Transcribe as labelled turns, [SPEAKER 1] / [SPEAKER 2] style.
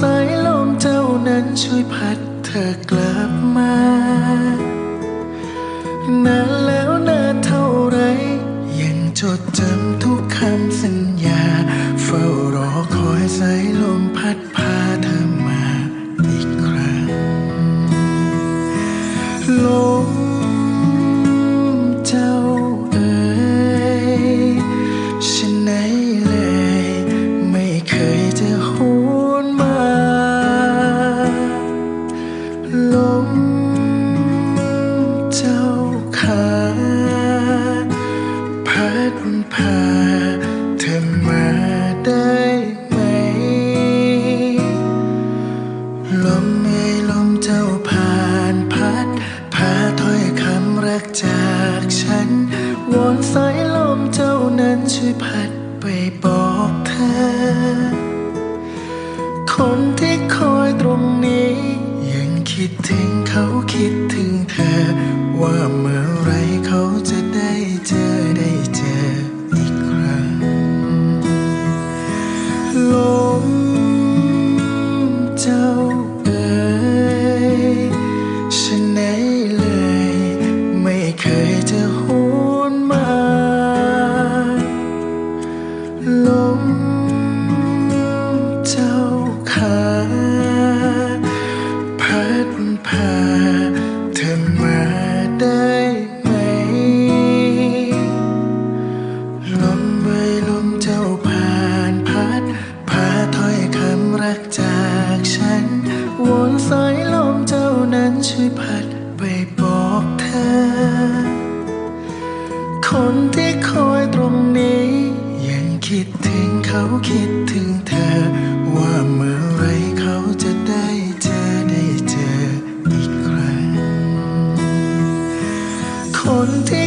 [SPEAKER 1] สายลมเจ้านั้นช่วยพัดเธอกลับมานานแล้วนานเท่าไร ยังจดจำทุกคำสัญญา เฝ้ารอคอยสายลมพัดพาเธอมาอีกครั้งลม ช่วยพัดไปบอกเธอ คนที่คอยตรงนี้ ยังคิดถึงเขาคิดถึงเธอ ว่าเมื่อไรเขาจะได้เจอ เธอมาได้ไหม ลมใบลมเจ้าผ่านพัด พาถอยคำรักจากฉัน วนสายลมเจ้านั้นช่วยพัดไปบอกเธอ คนที่คอยตรงนี้ ยังคิดถึงเขาคิด und